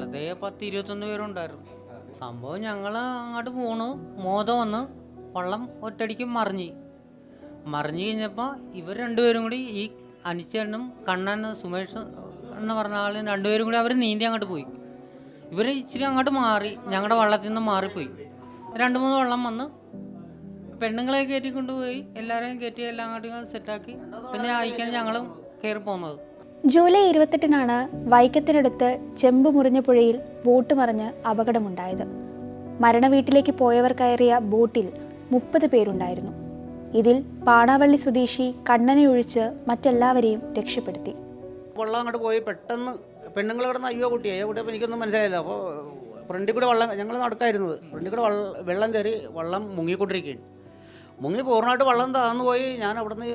അവിടെ പത്ത് ഇരുപത്തൊന്ന് പേരുണ്ടായിരുന്നു. സംഭവം ഞങ്ങൾ അങ്ങോട്ട് പോണു. മോദം വന്ന് വള്ളം ഒറ്റടിക്ക് മറിഞ്ഞ്. മറിഞ്ഞു കഴിഞ്ഞപ്പോൾ ഇവർ രണ്ടുപേരും കൂടി ഈ അനിച്ചേട്ടനും കണ്ണൻ സുമേഷ് എന്ന് പറഞ്ഞ ആളും രണ്ടുപേരും കൂടി അവർ നീന്തി അങ്ങോട്ട് പോയി. ഇവർ ഇച്ചിരി അങ്ങോട്ട് മാറി ഞങ്ങളുടെ വള്ളത്തിൽ നിന്ന് മാറിപ്പോയി. രണ്ട് മൂന്ന് വള്ളം വന്ന് പെണ്ണുങ്ങളെ കയറ്റി കൊണ്ടുപോയി എല്ലാവരെയും കയറ്റി എല്ലാം അങ്ങോട്ട് സെറ്റാക്കി പിന്നെ അയക്കാൻ ഞങ്ങളും കയറി പോകുന്നത് ജൂലൈ ഇരുപത്തെട്ടിനാണ് വൈക്കത്തിനടുത്ത് ചെമ്പ് മുറിഞ്ഞ പുഴയിൽ ബോട്ട് മറിഞ്ഞ് അപകടമുണ്ടായത്. മരണവീട്ടിലേക്ക് പോയവർ കയറിയ ബോട്ടിൽ മുപ്പത് പേരുണ്ടായിരുന്നു. ഇതിൽ പാണാവള്ളി സ്വദേശി കണ്ണനെ ഒഴിച്ച് മറ്റെല്ലാവരെയും രക്ഷപ്പെടുത്തി. വെള്ളം അങ്ങോട്ട് പോയി പെട്ടെന്ന് പെണ്ണുങ്ങൾ കിടന്ന് അയ്യോ കുട്ടി അയ്യോ കുട്ടിയപ്പോൾ എനിക്കൊന്നും മനസ്സിലായില്ല. അപ്പോൾ ഫ്രണ്ടിൽ കൂടെ വെള്ളം ഞങ്ങൾ നടക്കായിരുന്നത്. ഫ്രണ്ടിൽ കൂടെ വെള്ളം കയറി വെള്ളം മുങ്ങിക്കൊണ്ടിരിക്കുകയാണ്. മുങ്ങി പൂർണമായിട്ട് വെള്ളം താന്നു പോയി. ഞാൻ അവിടുന്ന്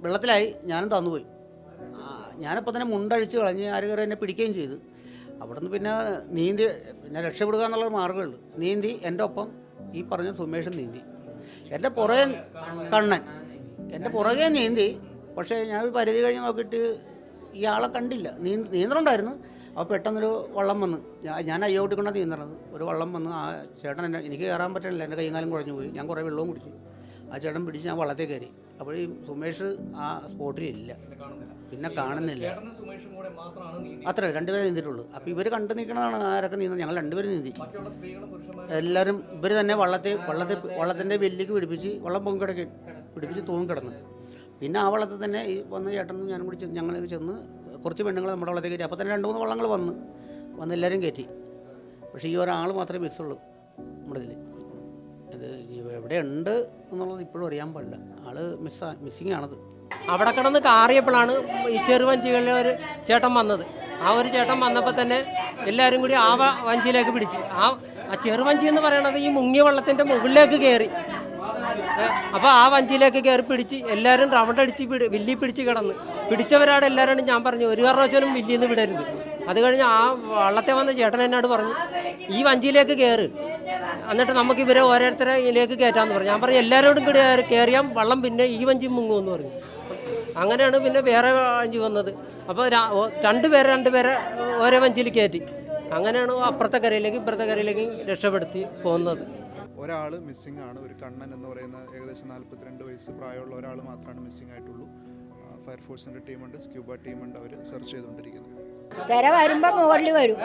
വെള്ളത്തിലായി. ഞാനും താന്നു പോയി. ആ, ഞാനപ്പോൾ തന്നെ മുണ്ടഴിച്ച് കളഞ്ഞ് ആര് കയറി എന്നെ പിടിക്കുകയും ചെയ്തു. അവിടുന്ന് പിന്നെ നീന്തി പിന്നെ രക്ഷപ്പെടുക എന്നുള്ള മാർഗമുള്ളൂ നീന്തി എന്റെ ഒപ്പം ഈ പറഞ്ഞ സുമേഷും നീന്തി. എന്റെ പുറകെ കണ്ണൻ. എന്റെ പുറകെ നീന്തി പക്ഷേ ഞാൻ പരിധി കഴിഞ്ഞ് നോക്കിയിട്ട് ഇയാളെ കണ്ടില്ല. നീ നീന്തലുണ്ടായിരുന്നു അപ്പോൾ പെട്ടെന്നൊരു വള്ളം വന്ന്. ഞാൻ അയ്യോട്ടിക്കൊണ്ടാണ് നീന്തണത് ഒരു വള്ളം വന്ന് ആ ചേട്ടൻ എന്നെ എനിക്ക് കയറാൻ പറ്റണില്ല എന്റെ കൈകാലം കാലം കുഴഞ്ഞു പോയി. ഞാൻ കുറേ വെള്ളവും കുടിച്ചു. ആ ചേട്ടൻ പിടിച്ച് ഞാൻ വള്ളത്തിൽ കയറി. അപ്പോൾ ഈ സുമേഷ് ആ സ്പോട്ടിൽ ഇല്ല. പിന്നെ കാണുന്നില്ല. അത്ര രണ്ടുപേരെ നീന്തിട്ടുള്ളൂ അപ്പോൾ ഇവർ കണ്ടു നിൽക്കണതാണ് ആരൊക്കെ നീന്തുന്നത്. ഞങ്ങൾ രണ്ടുപേരും നീന്തി. എല്ലാവരും ഇവർ തന്നെ വള്ളത്തെ വള്ളത്തെ വള്ളത്തിന്റെ വെല്ലിക്ക് പിടിപ്പിച്ച് വള്ളം പൊങ്ങി കിടക്കി പിടിപ്പിച്ച് തൂങ്ങി കിടന്നു. പിന്നെ ആ വള്ളത്തിൽ തന്നെ ഈ വന്ന ചേട്ടനും ഞാനും കൂടി ചെന്ന് ഞങ്ങൾ ചെന്ന് കുറച്ച് പെണ്ണുങ്ങൾ നമ്മുടെ വള്ളത്തിൽ കയറ്റി. അപ്പോൾ തന്നെ രണ്ട് മൂന്ന് വള്ളങ്ങൾ വന്ന് വന്ന് എല്ലാവരും കയറ്റി. പക്ഷേ ഈ ഒരാൾ മാത്രമേ മിസ്സുള്ളൂ നമ്മുടെ ഇതിൽ ഇത് എവിടെ ഉണ്ട് എന്നുള്ളത് ഇപ്പോഴും അറിയാൻ പാടില്ല. ആൾ മിസ്സാ മിസ്സിങ് ആണത്. അവിടെ കിടന്ന് കാറിയപ്പോഴാണ് ഈ ചെറുവഞ്ചികളിലെ ഒരു ചേട്ടൻ വന്നത്. ആ ഒരു ചേട്ടൻ വന്നപ്പോൾ തന്നെ എല്ലാവരും കൂടി ആ വഞ്ചിയിലേക്ക് പിടിച്ച്. ആ ആ ചെറുവഞ്ചി എന്ന് പറയണത് ഈ മുങ്ങിയ വെള്ളത്തിന്റെ മുകളിലേക്ക് കയറി അപ്പോൾ ആ വഞ്ചിയിലേക്ക് കയറി പിടിച്ച് എല്ലാവരും റൗണ്ട് അടിച്ച് പിടി വില്ലി പിടിച്ച് കിടന്ന്. പിടിച്ചവരാണ് എല്ലാവരോടും ഞാൻ പറഞ്ഞു ഒരു കാരണവശാലും വില്ലിന്ന് വിടരുത്. അത് കഴിഞ്ഞ് ആ വള്ളത്തെ വന്ന ചേട്ടൻ എന്നോട് പറഞ്ഞു ഈ വഞ്ചിയിലേക്ക് കയറ് എന്നിട്ട് നമുക്ക് ഇവരെ ഓരോരുത്തരെ ഇതിലേക്ക് കയറ്റാന്ന് പറഞ്ഞു. ഞാൻ പറഞ്ഞു എല്ലാവരോടും കൂടി കയറിയാൽ വള്ളം പിന്നെ ഈ വഞ്ചി മുങ്ങുമെന്ന് പറഞ്ഞു. അങ്ങനെയാണ് പിന്നെ വേറെ വഞ്ചി വന്നത്. അപ്പോൾ രണ്ടുപേരെ രണ്ടുപേരെ ഓരോ വഞ്ചിയിൽ കയറ്റി. അങ്ങനെയാണ് അപ്പുറത്തെ കരയിലേക്ക് ഇപ്പുറത്തെ കരയിലേക്ക് രക്ഷപ്പെടുത്തി പോകുന്നത് ഒരാൾ മിസ്സിംഗ് ആണ്. ഒരു കണ്ണൻ എന്ന് പറയുന്ന ഏകദേശം നാൽപ്പത്തിരണ്ട് വയസ്സ് പ്രായമുള്ള ഒരാൾ മാത്രമാണ് മിസ്സിംഗ് ആയിട്ടുള്ളൂ. ഫയർഫോഴ്സിന്റെ ടീമുണ്ട് സ്ക്യൂബ ടീമുണ്ട് അവർ സെർച്ച് ചെയ്തുകൊണ്ടിരിക്കുന്നു തിര വരുമ്പോ മുകളിൽ വരും.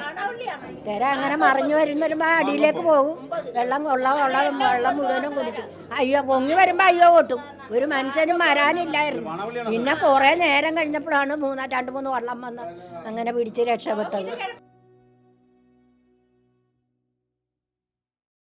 തിര അങ്ങനെ മറിഞ്ഞു വരുന്ന വരുമ്പോ അടിയിലേക്ക് പോകും. വെള്ളം കൊള്ളാം കൊള്ള വെള്ളം മുഴുവനും കുടിച്ചു. അയ്യോ പൊങ്ങി വരുമ്പോ അയ്യോ കൊട്ടും ഒരു മനുഷ്യനും വരാനില്ലായിരുന്നു. പിന്നെ കുറെ നേരം കഴിഞ്ഞപ്പോഴാണ് മൂന്നാ രണ്ട് മൂന്ന് വെള്ളം വന്ന് അങ്ങനെ പിടിച്ച് രക്ഷപ്പെട്ടത്.